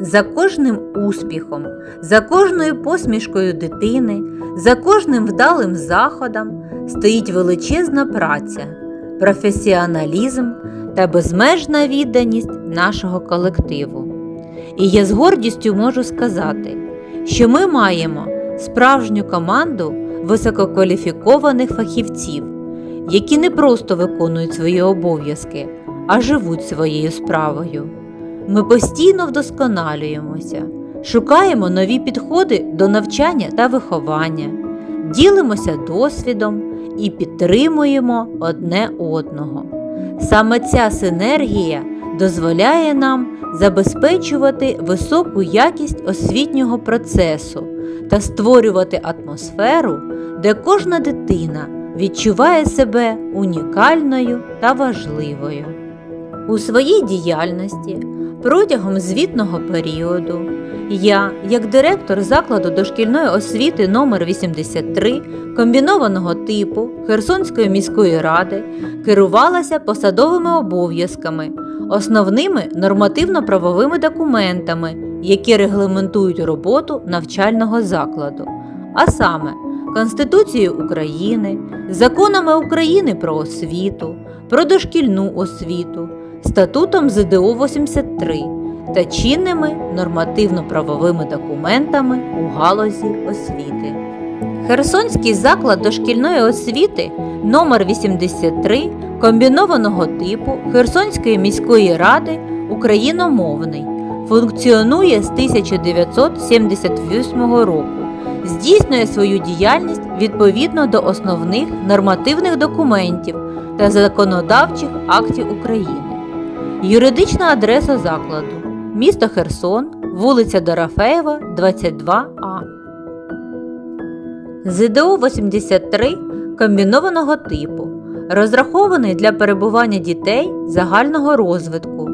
За кожним успіхом, за кожною посмішкою дитини, за кожним вдалим заходом стоїть величезна праця, професіоналізм та безмежна відданість нашого колективу. І я з гордістю можу сказати, що ми маємо справжню команду висококваліфікованих фахівців, які не просто виконують свої обов'язки, а живуть своєю справою. Ми постійно вдосконалюємося, шукаємо нові підходи до навчання та виховання, ділимося досвідом і підтримуємо одне одного. Саме ця синергія дозволяє нам забезпечувати високу якість освітнього процесу та створювати атмосферу, де кожна дитина відчуває себе унікальною та важливою. У своїй діяльності протягом звітного періоду. Я, як директор закладу дошкільної освіти номер 83 комбінованого типу Херсонської міської ради, керувалася посадовими обов'язками, основними нормативно-правовими документами, які регламентують роботу навчального закладу, а саме Конституцією України, законами України про освіту, про дошкільну освіту, статутом ЗДО 83 та чинними нормативно-правовими документами у галузі освіти. Херсонський заклад дошкільної освіти номер 83 комбінованого типу Херсонської міської ради україномовний функціонує з 1978 року. Здійснює свою діяльність відповідно до основних нормативних документів та законодавчих актів України. Юридична адреса закладу місто Херсон, вулиця Дорофеєва, 22А. ЗДО 83 комбінованого типу, розрахований для перебування дітей загального розвитку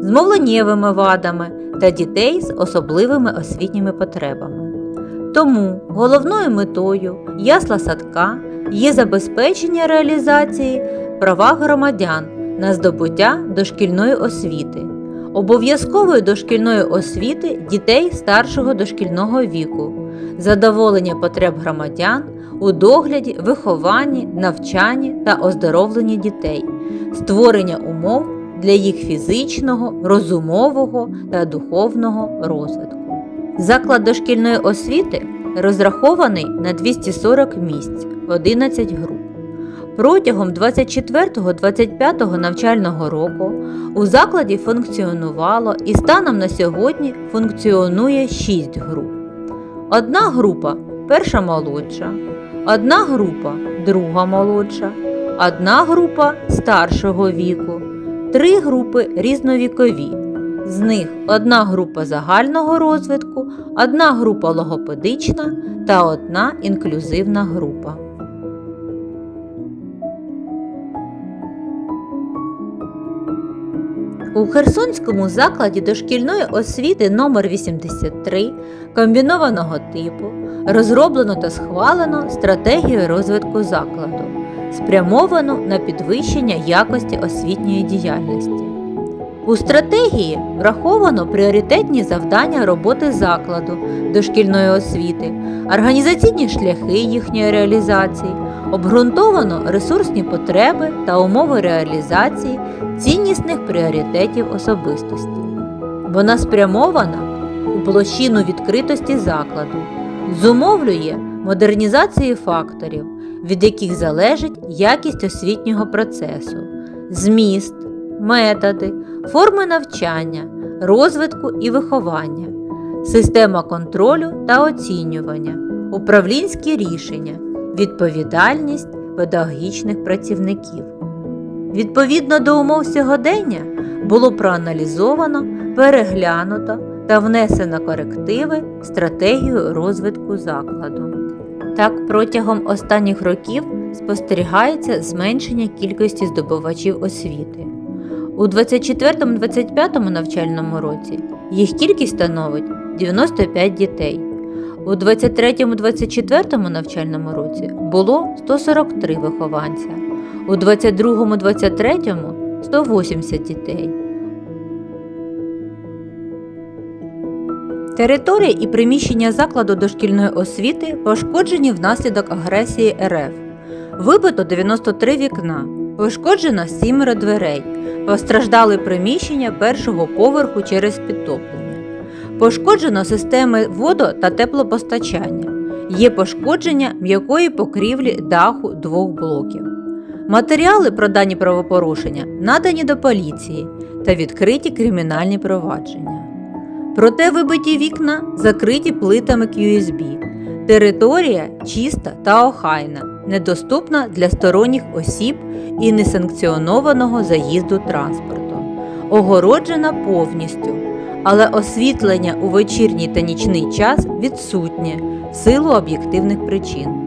з мовленнєвими вадами та дітей з особливими освітніми потребами. Тому головною метою ясла садка є забезпечення реалізації права громадян на здобуття дошкільної освіти, обов'язкової дошкільної освіти дітей старшого дошкільного віку, задоволення потреб громадян у догляді, вихованні, навчанні та оздоровленні дітей, створення умов для їх фізичного, розумового та духовного розвитку. Заклад дошкільної освіти розрахований на 240 місць, 11 груп. Протягом 24-25 навчального року у закладі функціонувало і станом на сьогодні функціонує 6 груп. Одна група перша молодша, одна група друга молодша, одна група старшого віку, три групи різновікові. З них одна група загального розвитку, одна група логопедична та одна інклюзивна група. У Херсонському закладі дошкільної освіти номер 83 комбінованого типу розроблено та схвалено стратегію розвитку закладу, спрямовану на підвищення якості освітньої діяльності. У стратегії враховано пріоритетні завдання роботи закладу дошкільної освіти, організаційні шляхи їхньої реалізації, обґрунтовано ресурсні потреби та умови реалізації ціннісних пріоритетів особистості. Вона спрямована у площину відкритості закладу, зумовлює модернізацію факторів, від яких залежить якість освітнього процесу, зміст, методи, форми навчання, розвитку і виховання, система контролю та оцінювання, управлінські рішення, відповідальність педагогічних працівників. Відповідно до умов сьогодення було проаналізовано, переглянуто та внесено корективи стратегію розвитку закладу. Так, протягом останніх років спостерігається зменшення кількості здобувачів освіти. У 24-25 навчальному році їх кількість становить 95 дітей. У 23-24 навчальному році було 143 вихованця, у 22-23 180 дітей. Територія і приміщення закладу дошкільної освіти пошкоджені внаслідок агресії РФ. Вибито 93 вікна, пошкоджено 7 дверей, постраждали приміщення першого поверху через підтоплення. Пошкоджено системи водо- та теплопостачання. Є пошкодження м'якої покрівлі даху двох блоків. Матеріали про дані правопорушення надані до поліції та відкриті кримінальні провадження. Проте вибиті вікна закриті плитами QSB. Територія чиста та охайна, недоступна для сторонніх осіб і несанкціонованого заїзду транспорту. Огороджена повністю, але освітлення у вечірній та нічний час відсутнє в силу об'єктивних причин.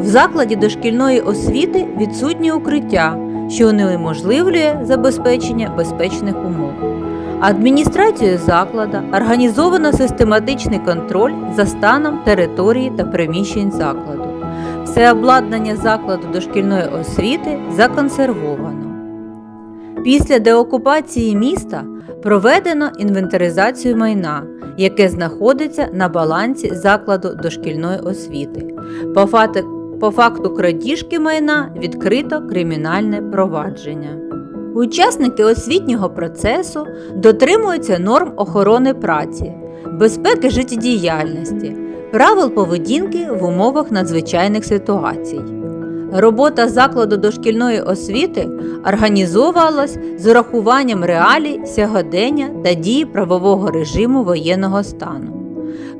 В закладі дошкільної освіти відсутнє укриття, що унеможливлює забезпечення безпечних умов. Адміністрацією закладу організовано систематичний контроль за станом території та приміщень закладу. Все обладнання закладу дошкільної освіти законсервовано. Після деокупації міста проведено інвентаризацію майна, яке знаходиться на балансі закладу дошкільної освіти. По фати- по факту крадіжки майна відкрито кримінальне провадження. Учасники освітнього процесу дотримуються норм охорони праці, безпеки життєдіяльності, правил поведінки в умовах надзвичайних ситуацій. Робота закладу дошкільної освіти організовувалась з урахуванням реалій сьогодення та дії правового режиму воєнного стану.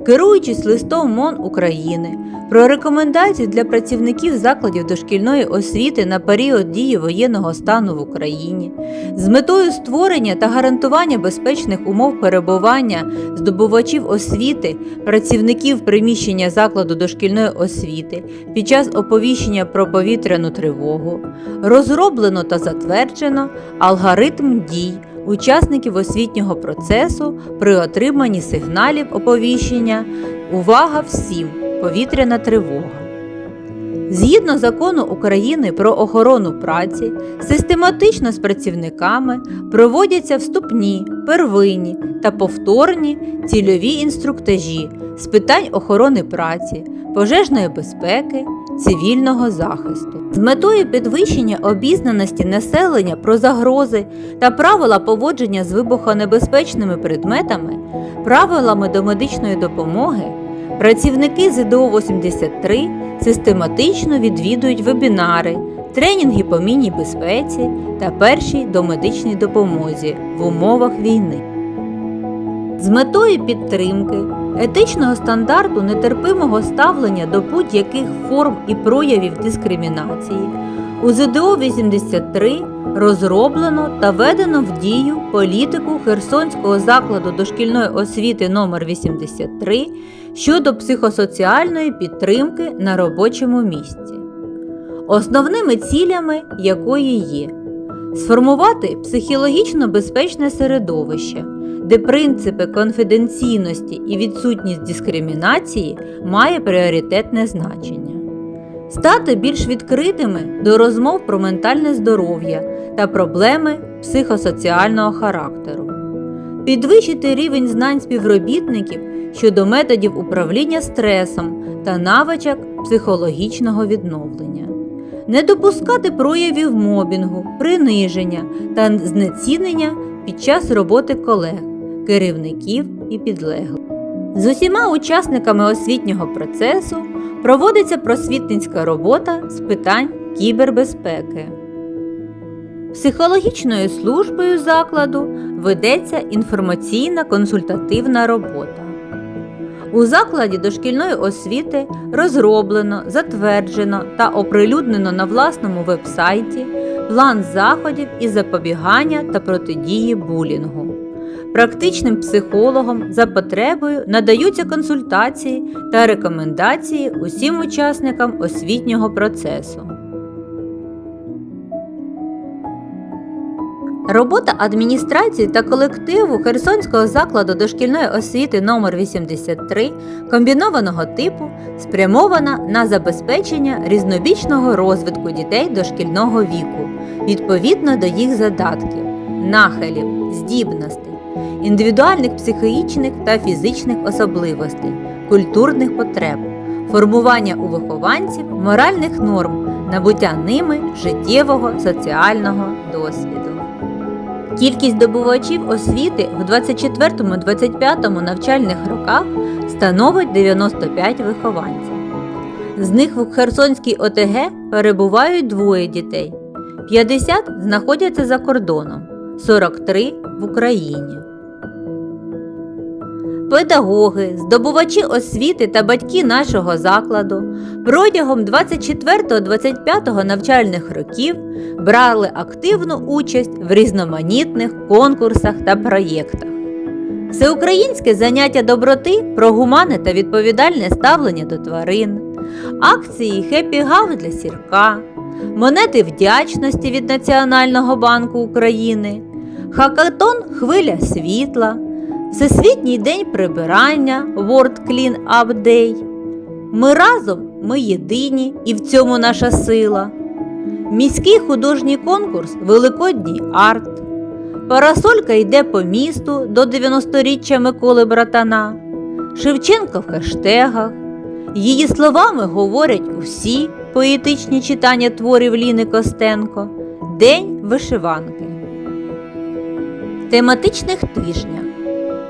Керуючись листом МОН України про рекомендації для працівників закладів дошкільної освіти на період дії воєнного стану в Україні, з метою створення та гарантування безпечних умов перебування здобувачів освіти, працівників приміщення закладу дошкільної освіти під час оповіщення про повітряну тривогу, розроблено та затверджено алгоритм дій учасників освітнього процесу при отриманні сигналів оповіщення Увага всім! Повітряна тривога. Згідно закону України про охорону праці, систематично з працівниками проводяться вступні, первинні та повторні цільові інструктажі з питань охорони праці, пожежної безпеки, цивільного захисту. З метою підвищення обізнаності населення про загрози та правила поводження з вибухонебезпечними предметами, правилами до медичної допомоги. Працівники ЗДО 83 систематично відвідують вебінари, тренінги по мінній безпеці та першій домедичній допомозі в умовах війни. З метою підтримки етичного стандарту нетерпимого ставлення до будь-яких форм і проявів дискримінації. У ЗДО 83 розроблено та введено в дію політику Херсонського закладу дошкільної освіти номер 83 щодо психосоціальної підтримки на робочому місці, основними цілями якої є сформувати психологічно безпечне середовище, де принципи конфіденційності і відсутність дискримінації має пріоритетне значення, стати більш відкритими до розмов про ментальне здоров'я та проблеми психосоціального характеру, підвищити рівень знань співробітників щодо методів управління стресом та навичок психологічного відновлення, не допускати проявів мобінгу, приниження та знецінення під час роботи колег, керівників і підлеглих. З усіма учасниками освітнього процесу проводиться просвітницька робота з питань кібербезпеки. Психологічною службою закладу ведеться інформаційна консультативна робота. У закладі дошкільної освіти розроблено, затверджено та оприлюднено на власному вебсайті план заходів із запобігання та протидії булінгу. Практичним психологам за потребою надаються консультації та рекомендації усім учасникам освітнього процесу. Робота адміністрації та колективу Херсонського закладу дошкільної освіти номер 83 комбінованого типу спрямована на забезпечення різнобічного розвитку дітей дошкільного віку відповідно до їх задатків, нахилів, здібностей, індивідуальних психічних та фізичних особливостей, культурних потреб, формування у вихованців моральних норм, набуття ними життєвого соціального досвіду. Кількість добувачів освіти в 24-25 навчальних роках становить 95 вихованців. З них в Херсонській ОТГ перебувають двоє дітей, 50 знаходяться за кордоном, 43 в Україні. Педагоги, здобувачі освіти та батьки нашого закладу протягом 24-25 навчальних років брали активну участь в різноманітних конкурсах та проєктах. Всеукраїнське заняття доброти про гуманне та відповідальне ставлення до тварин, акції Хеппі Гав для сірка, монети вдячності від Національного банку України, хакатон Хвиля світла, Всесвітній день прибирання World Clean Up Day. Ми разом, ми єдині, і в цьому наша сила. Міський художній конкурс Великодній арт. Парасолька йде по місту до 90-річчя Миколи Братана. Шевченко в хештегах. Її словами говорять усі поетичні читання творів Ліни Костенко. День вишиванки. Тематичних тижня.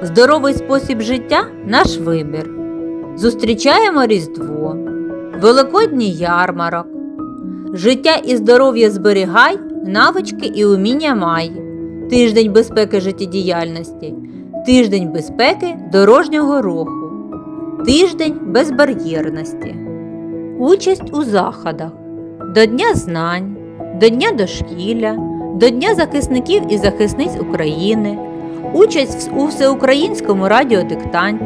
Здоровий спосіб життя наш вибір. Зустрічаємо Різдво, Великодній ярмарок. Життя і здоров'я зберігай, навички і уміння май. Тиждень безпеки життєдіяльності, тиждень безпеки дорожнього руху, тиждень безбар'єрності, участь у заходах, до Дня знань, до Дня дошкілля, до Дня захисників і захисниць України, участь у всеукраїнському радіодиктанті,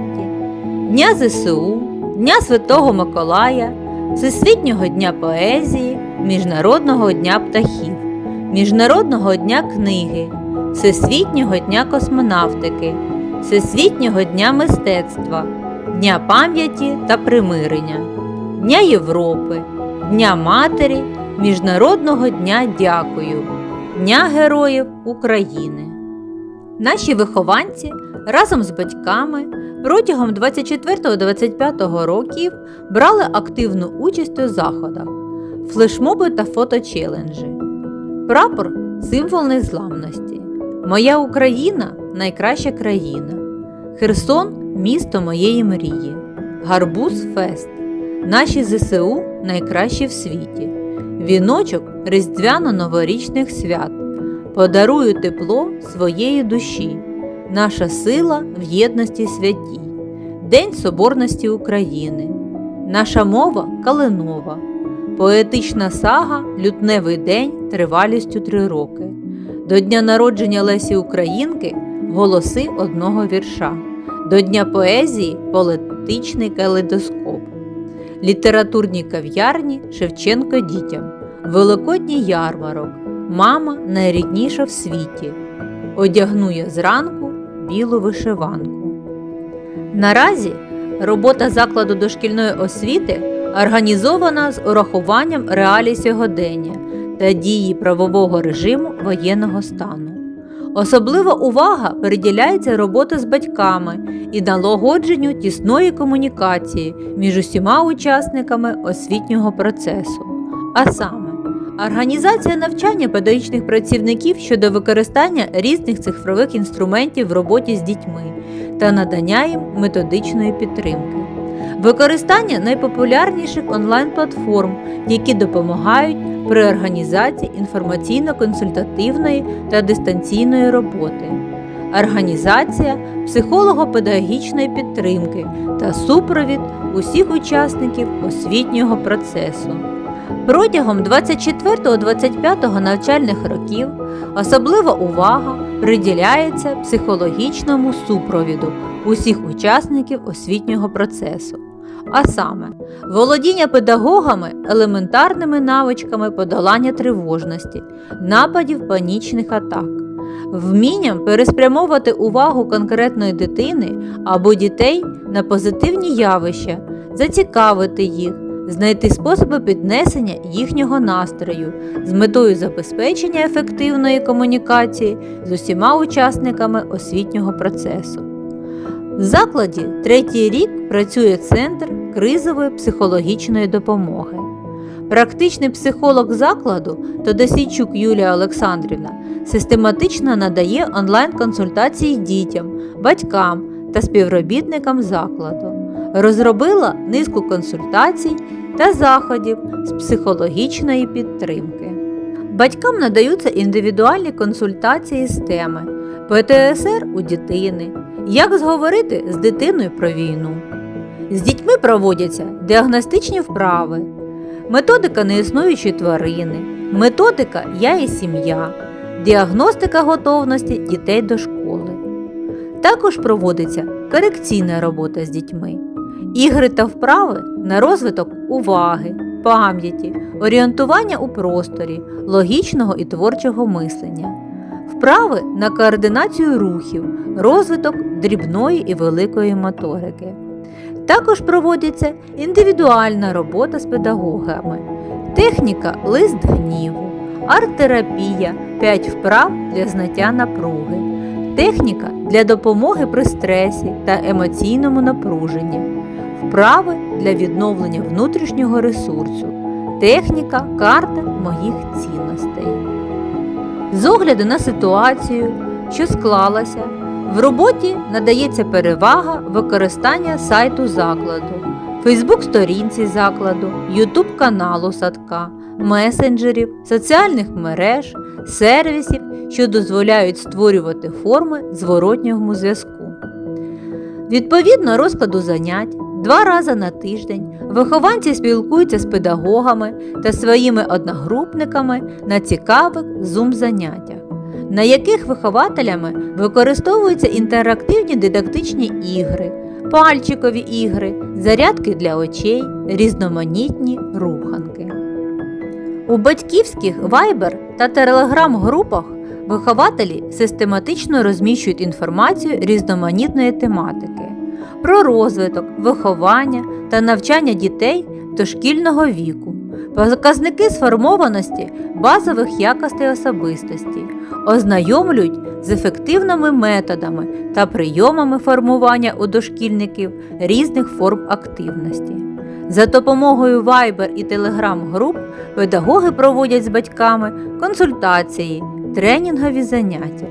Дня ЗСУ, Дня Святого Миколая, Всесвітнього дня поезії, Міжнародного дня птахів, Міжнародного дня книги, Всесвітнього дня космонавтики, Всесвітнього дня мистецтва, Дня пам'яті та примирення, Дня Європи, Дня Матері, Міжнародного дня Дякую, Дня Героїв України. Наші вихованці разом з батьками протягом 24-25 років брали активну участь у заходах, флешмоби та фоточеленджі. Прапор символ незламності. Моя Україна найкраща країна. Херсон місто моєї мрії. Гарбуз Фест. Наші ЗСУ найкращі в світі. Віночок різдвяно-новорічних свят. Подарую тепло своєї душі. Наша сила в єдності святій. День Соборності України. Наша мова калинова. Поетична сага Лютневий день тривалістю три роки. До дня народження Лесі Українки голоси одного вірша. До Дня поезії політичний калейдоскоп. Літературні кав'ярні Шевченко дітям. Великодній ярмарок. Мама найрідніша в світі. Одягну я зранку білу вишиванку. Наразі робота закладу дошкільної освіти організована з урахуванням реалій сьогодення та дії правового режиму воєнного стану. Особлива увага приділяється роботі з батьками і налагодженню тісної комунікації між усіма учасниками освітнього процесу, а саме Організація навчання педагогічних працівників щодо використання різних цифрових інструментів в роботі з дітьми та надання їм методичної підтримки, використання найпопулярніших онлайн-платформ, які допомагають при організації інформаційно-консультативної та дистанційної роботи, організація психолого-педагогічної підтримки та супровід усіх учасників освітнього процесу. Протягом 24-25 навчальних років особлива увага приділяється психологічному супровіду усіх учасників освітнього процесу, а саме володіння педагогами елементарними навичками подолання тривожності, нападів панічних атак, вмінням переспрямовувати увагу конкретної дитини або дітей на позитивні явища, зацікавити їх знайти способи піднесення їхнього настрою з метою забезпечення ефективної комунікації з усіма учасниками освітнього процесу. В закладі третій рік працює Центр кризової психологічної допомоги. Практичний психолог закладу Тодосійчук Юлія Олександрівна систематично надає онлайн-консультації дітям, батькам та співробітникам закладу. Розробила низку консультацій та заходів з психологічної підтримки. Батькам надаються індивідуальні консультації з теми ПТСР у дитини, як зговорити з дитиною про війну. З дітьми проводяться діагностичні вправи, методика неіснуючої тварини, методика Я і сім'я, діагностика готовності дітей до школи. Також проводиться корекційна робота з дітьми, ігри та вправи на розвиток уваги, пам'яті, орієнтування у просторі, логічного і творчого мислення, вправи на координацію рухів, розвиток дрібної і великої моторики. Також проводиться індивідуальна робота з педагогами, техніка лист гніву, арт-терапія 5 вправ для знаття напруги, техніка для допомоги при стресі та емоційному напруженні, вправи для відновлення внутрішнього ресурсу, техніка карта моїх цінностей. З огляду на ситуацію, що склалася, в роботі надається перевага використання сайту закладу, Фейсбук-сторінці закладу, Ютуб каналу садка, месенджерів, соціальних мереж, сервісів, що дозволяють створювати форми зворотнього зв'язку. Відповідно розкладу занять два рази на тиждень вихованці спілкуються з педагогами та своїми одногрупниками на цікавих зум-заняттях, на яких вихователями використовуються інтерактивні дидактичні ігри, пальчикові ігри, зарядки для очей, різноманітні руханки. У батьківських вайбер та телеграм-групах вихователі систематично розміщують інформацію різноманітної тематики про розвиток, виховання та навчання дітей дошкільного віку, показники сформованості базових якостей особистості, ознайомлюють з ефективними методами та прийомами формування у дошкільників різних форм активності. За допомогою Viber і Telegram груп педагоги проводять з батьками консультації, тренінгові заняття.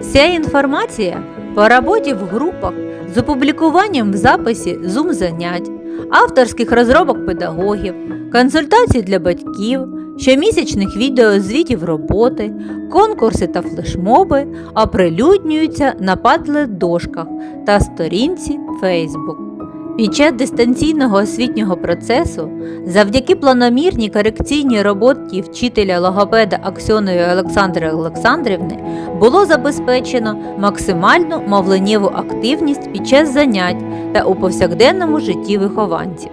Вся інформація по роботі в групах з опублікуванням в записі Zoom занять, авторських розробок педагогів, консультацій для батьків, щомісячних відеозвітів роботи, конкурси та флешмоби оприлюднюються на падле дошках та сторінці Facebook. Під час дистанційного освітнього процесу, завдяки планомірній корекційній роботі вчителя логопеда Аксьоної Олександри Олександрівни, було забезпечено максимальну мовленнєву активність під час занять та у повсякденному житті вихованців.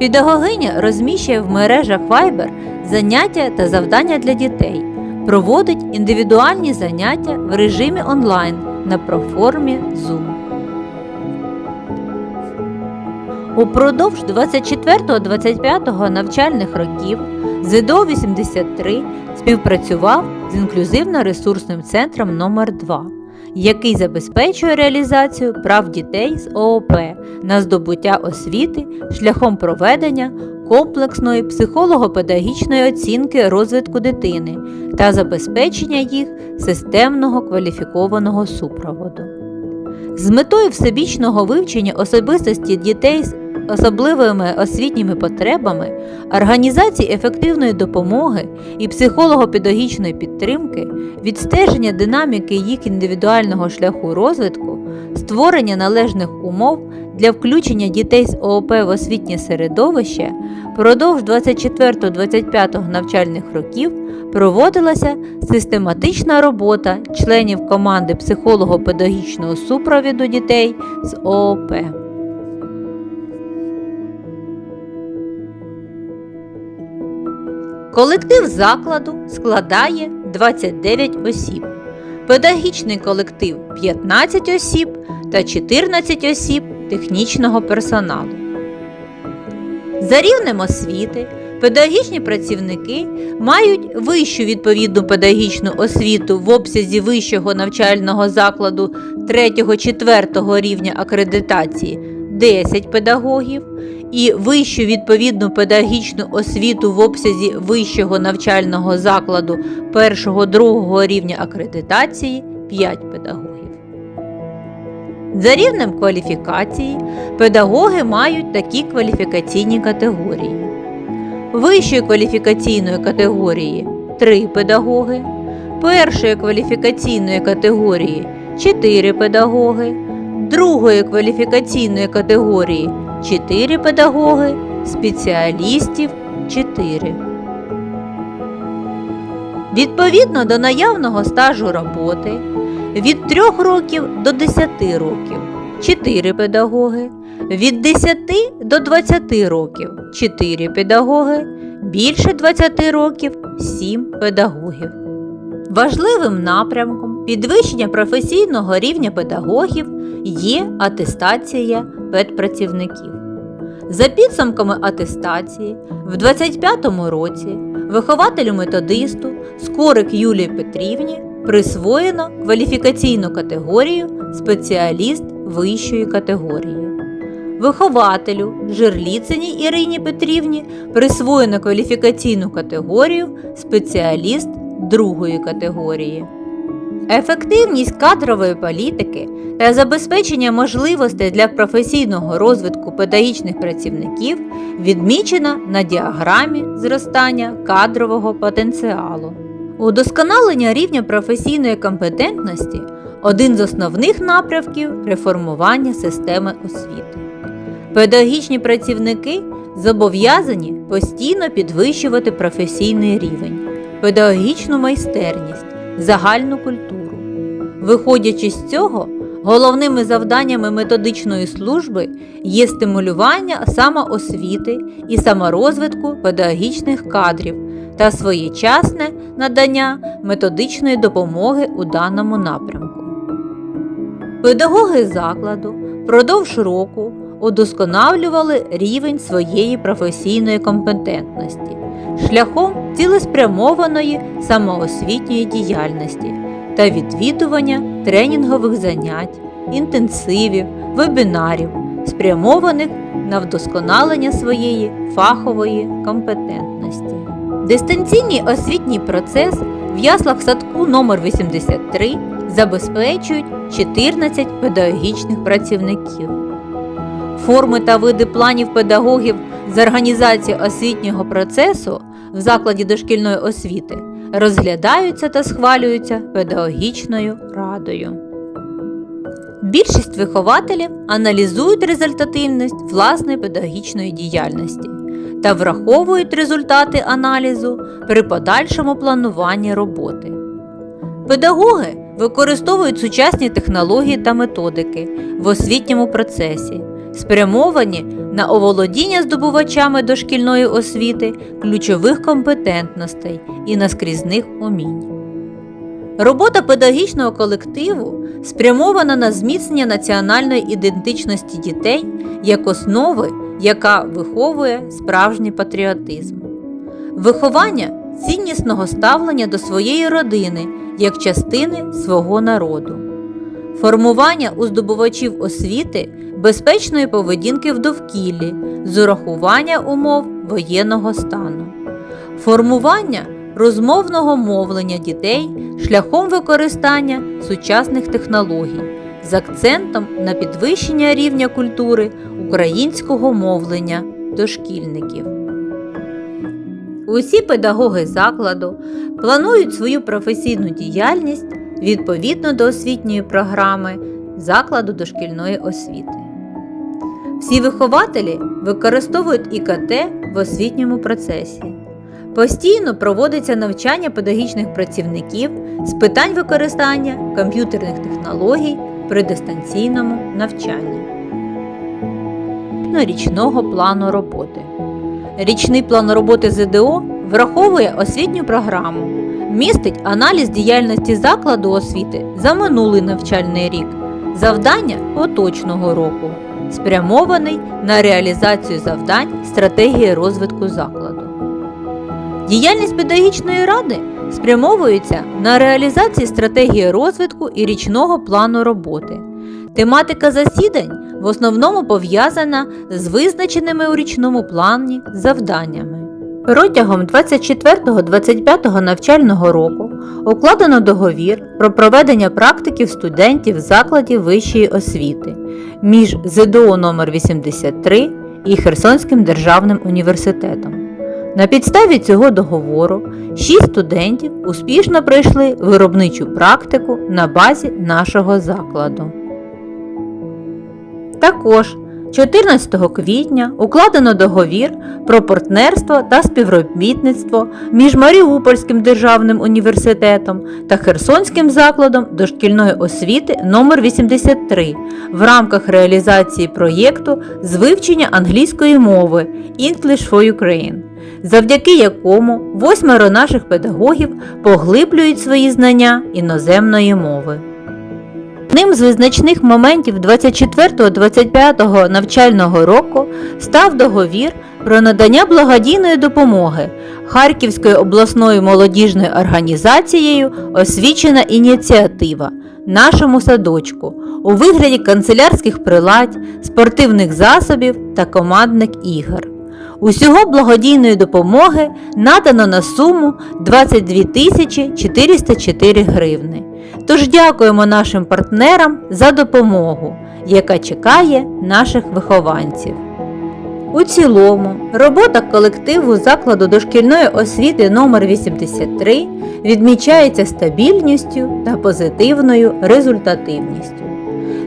Педагогиня розміщує в мережах Viber заняття та завдання для дітей, проводить індивідуальні заняття в режимі онлайн на проформі Zoom. Упродовж 24-25 навчальних років ЗДО 83 співпрацював з інклюзивно-ресурсним центром номер 2 який забезпечує реалізацію прав дітей з ООП на здобуття освіти шляхом проведення комплексної психолого-педагогічної оцінки розвитку дитини та забезпечення їх системного кваліфікованого супроводу. З метою всебічного вивчення особистості дітей з особливими освітніми потребами, організації ефективної допомоги і психолого-педагогічної підтримки, відстеження динаміки їх індивідуального шляху розвитку, створення належних умов для включення дітей з ООП в освітнє середовище продовж 24-25 навчальних років проводилася систематична робота членів команди психолого-педагогічного супровіду дітей з ООП. Колектив закладу складає 29 осіб, педагогічний колектив 15 осіб та 14 осіб технічного персоналу. За рівнем освіти педагогічні працівники мають вищу відповідну педагогічну освіту в обсязі вищого навчального закладу 3-4 рівня акредитації 10 педагогів і вищу відповідну педагогічну освіту в обсязі вищого навчального закладу 1-2 рівня акредитації 5 педагогів. За рівнем кваліфікації педагоги мають такі кваліфікаційні категорії. Вищої кваліфікаційної категорії 3 педагоги, першої кваліфікаційної категорії 4 педагоги, другої кваліфікаційної категорії 4 педагоги, спеціалістів 4. Відповідно до наявного стажу роботи від 3 років до 10 років 4 педагоги, від 10 до 20 років 4 педагоги, більше 20 років 7 педагогів. Важливим напрямком підвищення професійного рівня педагогів є атестація педпрацівників. За підсумками атестації, в 25-му році вихователю методисту Скорик Юлії Петрівні присвоєно кваліфікаційну категорію спеціаліст вищої категорії. Вихователю Жирліцині Ірині Петрівні присвоєно кваліфікаційну категорію спеціаліст другої категорії. Ефективність кадрової політики та забезпечення можливостей для професійного розвитку педагогічних працівників відмічена на діаграмі зростання кадрового потенціалу. Удосконалення рівня професійної компетентності один з основних напрямків реформування системи освіти. Педагогічні працівники зобов'язані постійно підвищувати професійний рівень, педагогічну майстерність, загальну культуру. Виходячи з цього, головними завданнями методичної служби є стимулювання самоосвіти і саморозвитку педагогічних кадрів та своєчасне надання методичної допомоги у даному напрямку. Педагоги закладу впродовж року удосконалювали рівень своєї професійної компетентності шляхом цілеспрямованої самоосвітньої діяльності та відвідування тренінгових занять, інтенсивів, вебінарів, спрямованих на вдосконалення своєї фахової компетентності. Дистанційний освітній процес в яслах садку номер 83 забезпечують 14 педагогічних працівників. Форми та види планів педагогів з організації освітнього процесу в закладі дошкільної освіти розглядаються та схвалюються педагогічною радою. Більшість вихователів аналізують результативність власної педагогічної діяльності та враховують результати аналізу при подальшому плануванні роботи. Педагоги використовують сучасні технології та методики в освітньому процесі, спрямовані на оволодіння здобувачами дошкільної освіти ключових компетентностей і наскрізних умінь. Робота педагогічного колективу спрямована на зміцнення національної ідентичності дітей як основи, яка виховує справжній патріотизм, виховання ціннісного ставлення до своєї родини як частини свого народу, формування у здобувачів освіти безпечної поведінки в довкіллі з урахування умов воєнного стану, формування розмовного мовлення дітей шляхом використання сучасних технологій з акцентом на підвищення рівня культури українського мовлення дошкільників. Усі педагоги закладу планують свою професійну діяльність відповідно до освітньої програми закладу дошкільної освіти. Всі вихователі використовують ІКТ в освітньому процесі. Постійно проводиться навчання педагогічних працівників з питань використання комп'ютерних технологій при дистанційному навчанні. Річного плану роботи. Річний план роботи ЗДО враховує освітню програму, містить аналіз діяльності закладу освіти за минулий навчальний рік, завдання поточного року, спрямований на реалізацію завдань стратегії розвитку закладу. Діяльність педагогічної ради спрямовується на реалізацію стратегії розвитку і річного плану роботи. Тематика засідань в основному пов'язана з визначеними у річному плані завданнями. Протягом 24-25 навчального року укладено договір про проведення практиків студентів закладів вищої освіти між ЗДО номер 83 і Херсонським державним університетом. На підставі цього договору 6 студентів успішно пройшли виробничу практику на базі нашого закладу. Також 14 квітня укладено договір про партнерство та співробітництво між Маріупольським державним університетом та Херсонським закладом дошкільної освіти номер 83 в рамках реалізації проєкту з вивчення англійської мови English for Ukraine, завдяки якому восьмеро наших педагогів поглиблюють свої знання іноземної мови. Одним з визначних моментів 24-25 навчального року став договір про надання благодійної допомоги Харківською обласною молодіжною організацією Освічена ініціатива нашому садочку у вигляді канцелярських приладь, спортивних засобів та командних ігор. Усього благодійної допомоги надано на суму 22 404 гривни. Тож дякуємо нашим партнерам за допомогу, яка чекає наших вихованців. У цілому, робота колективу закладу дошкільної освіти номер 83 відмічається стабільністю та позитивною результативністю.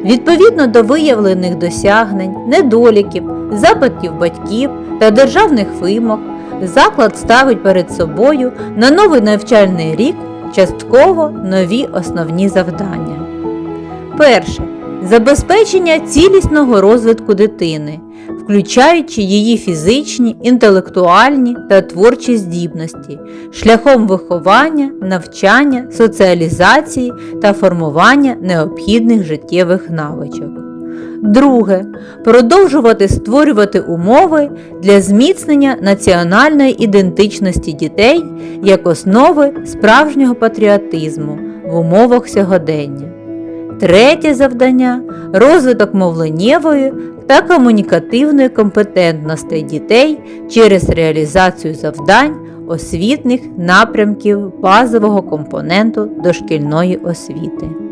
Відповідно до виявлених досягнень, недоліків, запитів батьків та державних вимог, заклад ставить перед собою на новий навчальний рік частково нові основні завдання. Перше. Забезпечення цілісного розвитку дитини, включаючи її фізичні, інтелектуальні та творчі здібності, шляхом виховання, навчання, соціалізації та формування необхідних життєвих навичок. Друге. Продовжувати створювати умови для зміцнення національної ідентичності дітей як основи справжнього патріотизму в умовах сьогодення. Третє завдання розвиток мовленнєвої та комунікативної компетентності дітей через реалізацію завдань освітних напрямків базового компоненту дошкільної освіти.